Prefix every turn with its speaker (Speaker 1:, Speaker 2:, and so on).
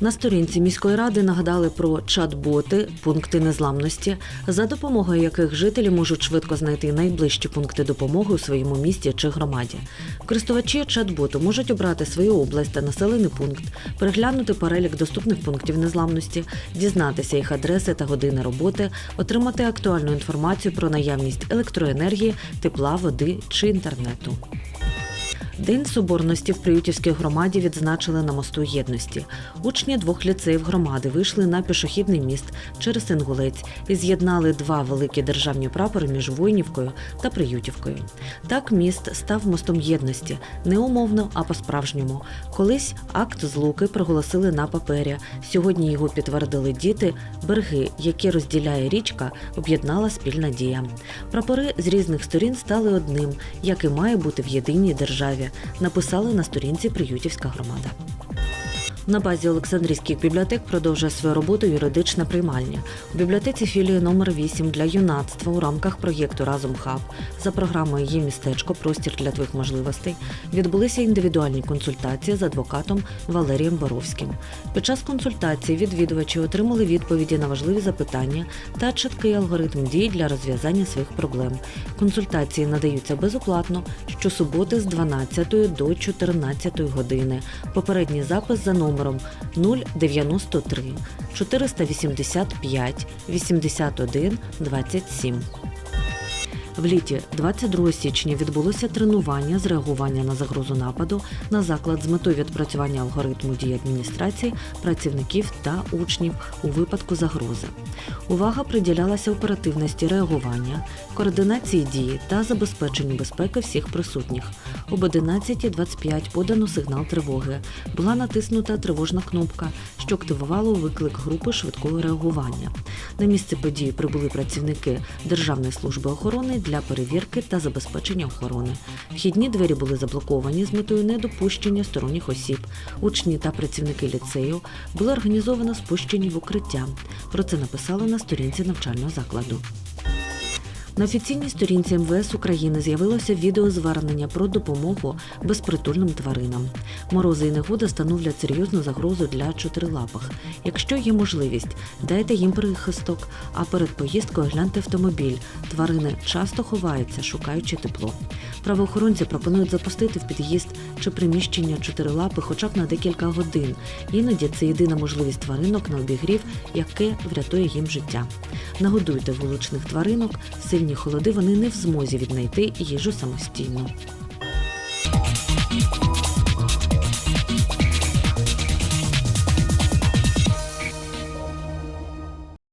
Speaker 1: На сторінці міської ради нагадали про чат-боти, пункти незламності, за допомогою яких жителі можуть швидко знайти найближчі пункти допомоги у своєму місті чи громаді. Користувачі чат-боту можуть обрати свою область та населений пункт, переглянути перелік доступних пунктів незламності, дізнатися їх адреси та години роботи, отримати актуальну інформацію про наявність електроенергії, тепла, води чи інтернету. День соборності в Приютівській громаді відзначили на мосту єдності. Учні двох ліцеїв громади вийшли на пішохідний міст через Інгулець і з'єднали два великі державні прапори між Войнівкою та Приютівкою. Так міст став мостом єдності не умовно, а по-справжньому. Колись акт злуки проголосили на папері. Сьогодні його підтвердили діти. Береги, які розділяє річка, об'єднала спільна дія. Прапори з різних сторін стали одним, як і має бути в єдиній державі. Написали на сторінці Приютівська громада. На базі Олександрійських бібліотек продовжує свою роботу юридична приймальня. У бібліотеці філії номер 8 для юнацтва у рамках проєкту Разом Хаб за програмою Є містечко Простір для твоїх можливостей відбулися індивідуальні консультації з адвокатом Валерієм Боровським. Під час консультації відвідувачі отримали відповіді на важливі запитання та чіткий алгоритм дій для розв'язання своїх проблем. Консультації надаються безоплатно щосуботи з 12 до 14 години. Попередній запис за номером 093 485 81 27. В літі 22 січня відбулося тренування з реагування на загрозу нападу на заклад з метою відпрацювання алгоритму дій адміністрації, працівників та учнів у випадку загрози. Увага приділялася оперативності реагування, координації дії та забезпеченню безпеки всіх присутніх. Об 11.25 подано сигнал тривоги. Була натиснута тривожна кнопка, що активувало виклик групи швидкого реагування. На місце події прибули працівники Державної служби охорони для перевірки та забезпечення охорони. Вхідні двері були заблоковані з метою недопущення сторонніх осіб. Учні та працівники ліцею були організовано спущені в укриття. Про це написали на сторінці навчального закладу. На офіційній сторінці МВС України з'явилося відеозвернення про допомогу безпритульним тваринам. Морози і негода становлять серйозну загрозу для чотирилапих. Якщо є можливість, дайте їм прихисток, а перед поїздкою гляньте автомобіль. Тварини часто ховаються, шукаючи тепло. Правоохоронці пропонують запустити в під'їзд чи приміщення чотирилапи хоча б на декілька годин. Іноді це єдина можливість тваринок на обігрів, яке врятує їм життя. Нагодуйте вуличних тваринок, сильні холоди вони не в змозі віднайти їжу самостійно.